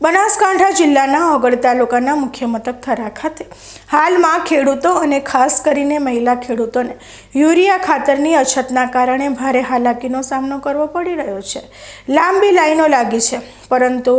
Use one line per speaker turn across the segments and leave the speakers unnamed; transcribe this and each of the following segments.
બનાસકાંઠા જિલ્લાના ઓગળ તાલુકાના મુખ્ય મથક થરા ખાતે. હાલમાં ખેડૂતો અને ખાસ કરીને મહિલા ખેડૂતોને યુરિયા ખાતરની અછતના કારણે ભારે હાલાકીનો સામનો કરવો પડી રહ્યો છે. લાંબી લાઈનો લાગી છે, પરંતુ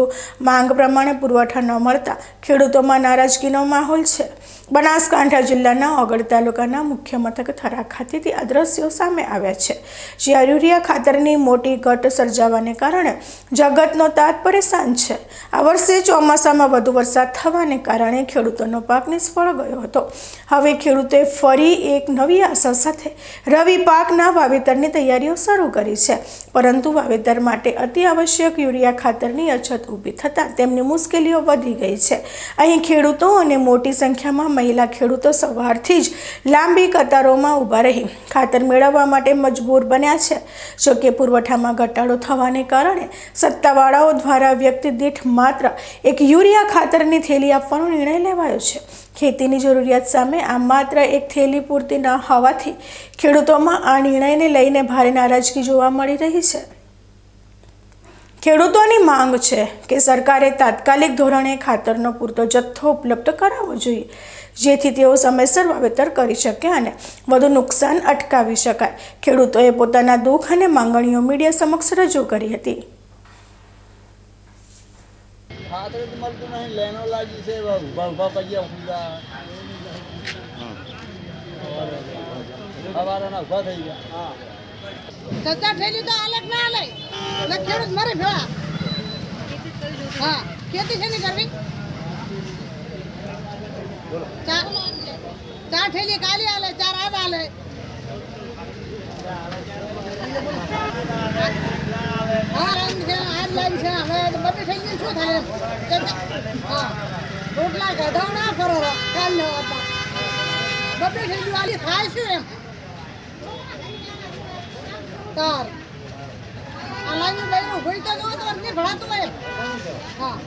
માંગ પ્રમાણે પુરવઠા ન મળતા ખેડૂતોમાં નારાજગીનો માહોલ છે. બનાસકાંઠા જિલ્લાના ઓગળ તાલુકાના મુખ્ય મથક થરા ખાતેથી આ દ્રશ્યો સામે આવ્યા છે. જ્યાં યુરિયા ખાતરની મોટી ઘટ સર્જાવાને કારણે જગતનો તાત પરેશાન છે. આ વર્ષે ચોમાસામાં વધુ વરસાદ થવાને કારણે ખેડૂતોનો પાક નિષ્ફળ ગયો હતો. હવે ખેડૂતોએ ફરી એક નવી આશા સાથે રવિ પાકના વાવેતરની તૈયારીઓ શરૂ કરી છે. પરંતુ વાવેતર માટે અતિ આવશ્યક યુરિયા ખાતરની અછત ઊભી થતાં તેમની મુશ્કેલીઓ વધી ગઈ છે. અહીં ખેડૂતો અને મોટી સંખ્યામાં મહિલા ખેડૂતો સવારથી જ લાંબી કતારોમાં ઊભા રહી. ખાતર મેળવવા માટે મજબૂર બન્યા છે. જોકે પુરવઠામાં ઘટાડો થવાને કારણે સત્તાવાળાઓ દ્વારા વ્યક્તિ દીઠ માત્ર એક યુરિયા ખાતરની થેલી આપવાનો નિર્ણય લેવાયો છે. ખેતીની જરૂરિયાત સામે આ માત્ર એક થેલી પૂરતી ન હોવાથી ખેડૂતોમાં આ નિર્ણયને લઈને ભારે નારાજગી જોવા મળી રહી છે. ખેડૂતોની માંગ છે કે સરકારે તાત્કાલિક ધોરણે ખાતરનો પૂરતો જથ્થો ઉપલબ્ધ કરાવવો જોઈએ જેથી તેઓ સમયસર વાવેતર કરી શકે અને વધુ નુકસાન અટકાવી શકાય. ખેડૂતોએ પોતાના દુઃખ અને માંગણીઓ મીડિયા સમક્ષ રજૂ કરી હતી.
ખાતર મળતું નહીં લેનો લાગી છે ભળભા પૈયા ઊભા થઈ ગયા.
સત્તા થયેલી તો અલગ ના આલે એટલે ખેડૂત મરે ભેળા. હા, ખેતી છે ને કરવી ચાર ચાર ઠેલી કાલી આલે, ચાર આજ આલે. હા લાઈન છે આજ લાઈન છે, હવે બધી ઠેલી શું થાય હા. રોટલા ગધાવડા કરો, કાલ લેવા થઈ ગયું, આલી થાય શું એમ? તાર આ લાઈન લઈને ભૂલ તો જો તો ભણાતું હોય. હા.